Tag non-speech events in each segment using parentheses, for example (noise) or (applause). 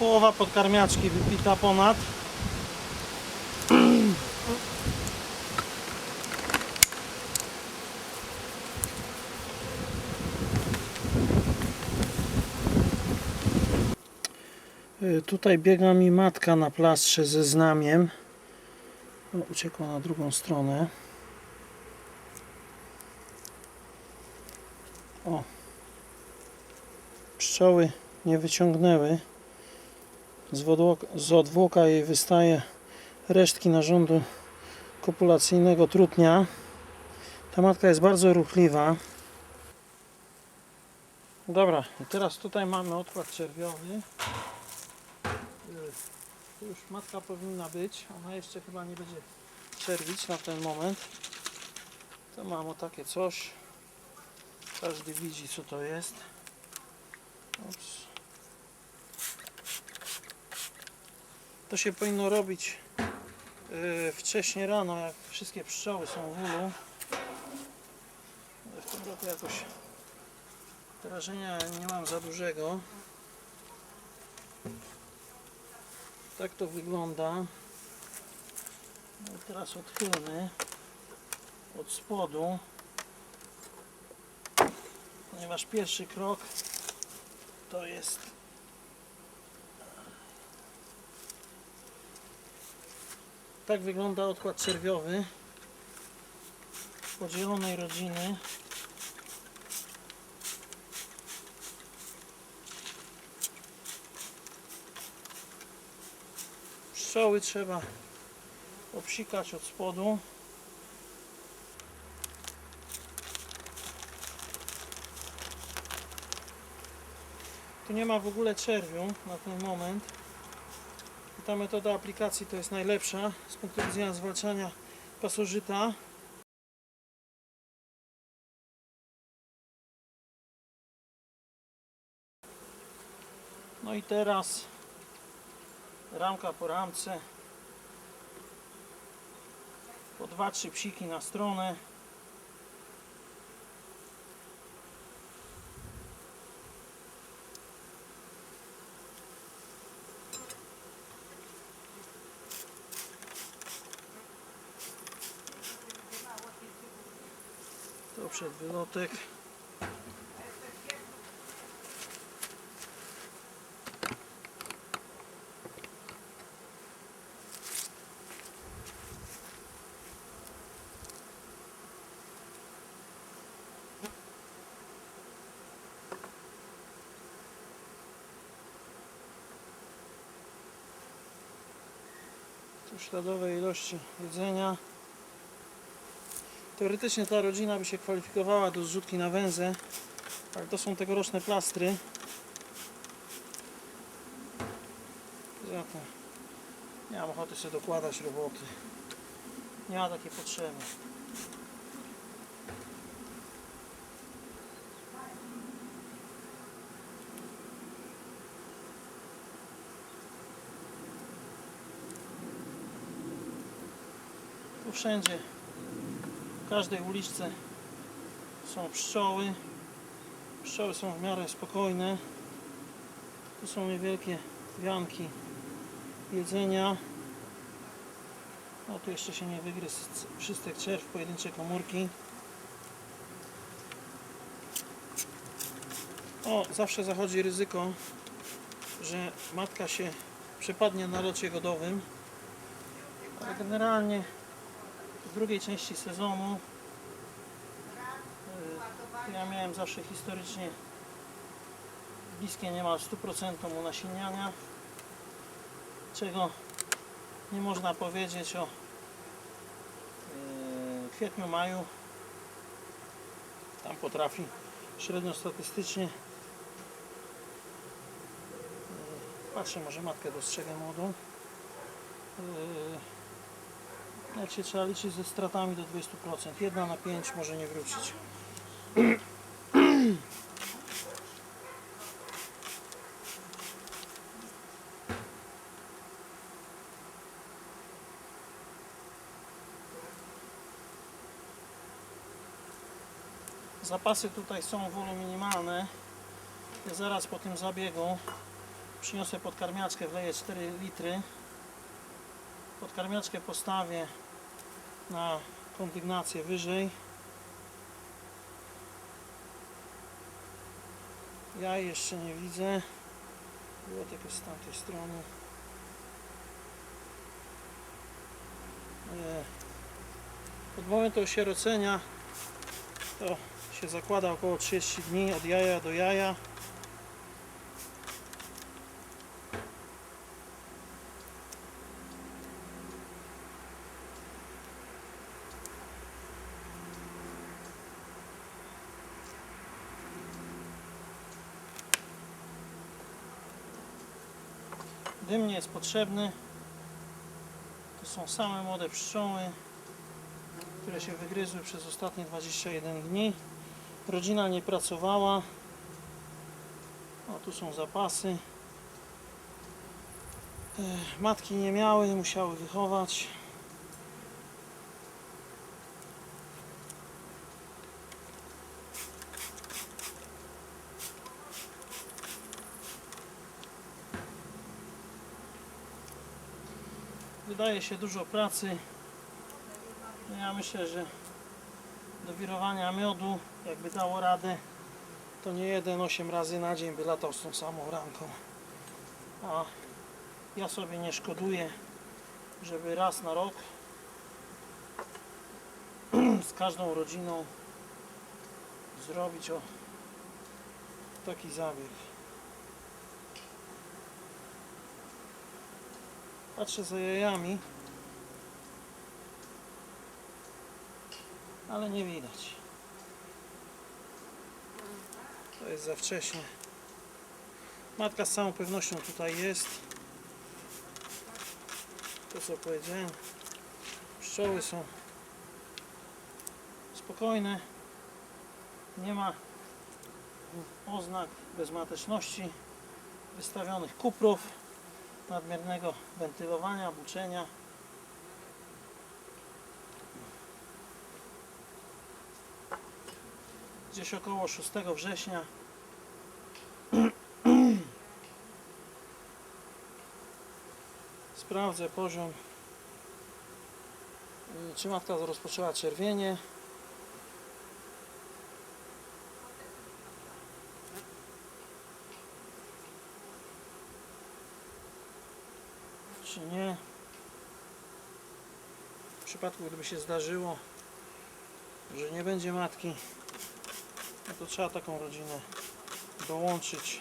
Połowa podkarmiaczki wypita ponad. Y, Tutaj biega mi matka na plastrze ze znamiem. O, uciekła na drugą stronę. O. Pszczoły nie wyciągnęły. Z, odwłoka jej wystaje resztki narządu kopulacyjnego trutnia. Ta matka jest bardzo ruchliwa. Dobra, i teraz tutaj mamy odkład czerwiowy. Y, już matka powinna być. Ona jeszcze chyba nie będzie czerwić na ten moment. To mamy takie coś. Każdy widzi co to jest. To się powinno robić yy, wcześnie rano, jak wszystkie pszczoły są w ulu. W tym roku jakoś wrażenia nie mam za dużego. Tak to wygląda. No teraz odchylmy od spodu, ponieważ pierwszy krok to jest tak wygląda odkład czerwiowy podzielonej rodziny pszczoły trzeba obsikać od spodu Tu nie ma w ogóle czerwiu na ten moment. I ta metoda aplikacji to jest najlepsza z punktu widzenia zwalczania pasożyta. No i teraz ramka po ramce. Po 2-3 psiki na stronę. To przed wylotek. Śladowe ilości jedzenia. Teoretycznie ta rodzina by się kwalifikowała do zrzutki na węzę, ale to są tegoroczne plastry. Zatem nie mam ochoty sobie dokładać roboty. Nie ma takiej potrzeby. Wszędzie każdej uliczce są pszczoły. Pszczoły są w miarę spokojne. Tu są niewielkie wianki jedzenia. O, tu jeszcze się nie wygryzł wszystek czerw, pojedyncze komórki. O, zawsze zachodzi ryzyko, że matka się przepadnie na locie godowym. Ale generalnie w drugiej części sezonu. Y, ja miałem zawsze historycznie bliskie niemal 100% unasieniania czego nie można powiedzieć o y, kwietniu, maju. Tam potrafi średnio statystycznie. Y, patrzę może matkę dostrzegę młodą jak się trzeba liczyć ze stratami do 20%. Jedna na 5 może nie wrócić. Zapasy tutaj są w minimalne. Ja zaraz po tym zabiegu Przyniosę podkarmiaczkę, wleję 4 litry. Podkarmiaczkę postawię na kondygnację wyżej. Ja jeszcze nie widzę. Było tylko z tamtej strony. Nie. Od momentu osierocenia to się zakłada około 30 dni od jaja do jaja. Dym nie jest potrzebny. To są same młode pszczoły, które się wygryzły przez ostatnie 21 dni. Rodzina nie pracowała. O, tu są zapasy. E, Matki nie miały, musiały wychować. Wydaje się dużo pracy. No Ja myślę, że do wirowania miodu, jakby dało radę, to nie jeden 8 razy na dzień by latał z tą samą ramką. A ja sobie nie szkoduję, żeby raz na rok (clears throat) z każdą rodziną zrobić o taki zabieg. Patrzę za jajami, ale nie widać. To jest za wcześnie. Matka z całą pewnością tutaj jest. To co powiedziałem. Pszczoły są spokojne. Nie ma oznak bezmateczności, wystawionych kuprów, nadmiernego wentylowania, buczenia. Gdzieś około 6 września (clears throat) sprawdzę poziom czy matka rozpoczęła czerwienie czy nie. W przypadku gdyby się zdarzyło że nie będzie matki no to trzeba taką rodzinę dołączyć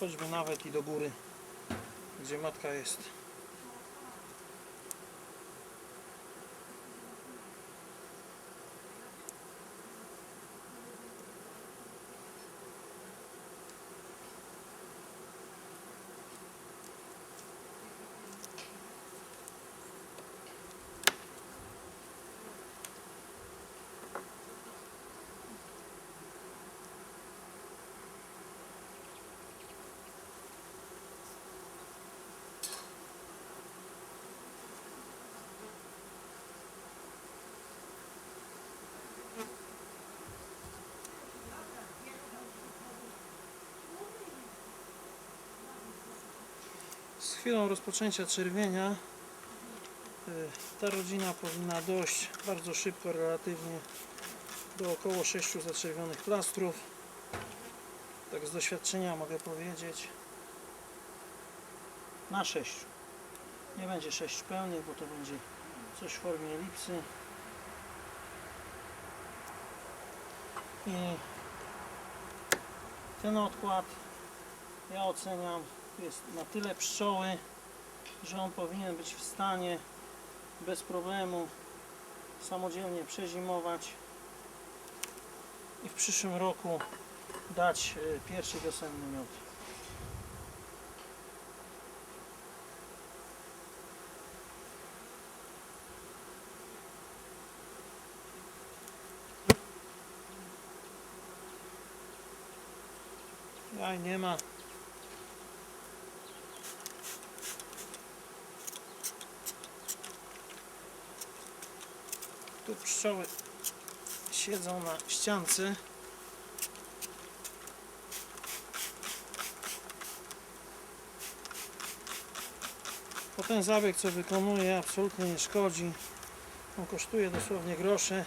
choćby nawet i do góry gdzie matka jest chwilą rozpoczęcia czerwienia y, ta rodzina powinna dojść bardzo szybko, relatywnie do około 6 zaczerwionych plastrów. Tak z doświadczenia mogę powiedzieć. Na 6. Nie będzie 6 pełnych, bo to będzie coś w formie elipsy. I ten odkład ja oceniam jest na tyle pszczoły, że on powinien być w stanie bez problemu samodzielnie przezimować i w przyszłym roku dać e, pierwszy wiosenny miód. Jaj nie ma. Tu pszczoły siedzą na ściance. Bo ten zabieg, co wykonuję, absolutnie nie szkodzi. On kosztuje dosłownie grosze,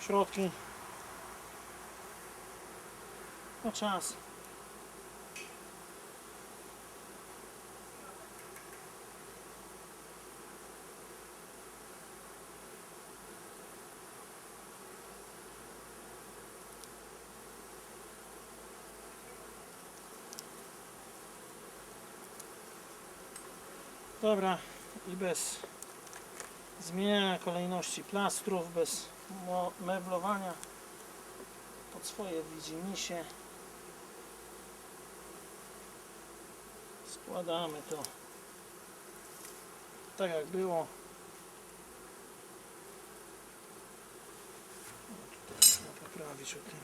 środki. No czas. Dobra, i bez zmieniania kolejności plastrów, bez meblowania pod swoje widzimisię. Składamy to tak jak było. Poprawić o tym.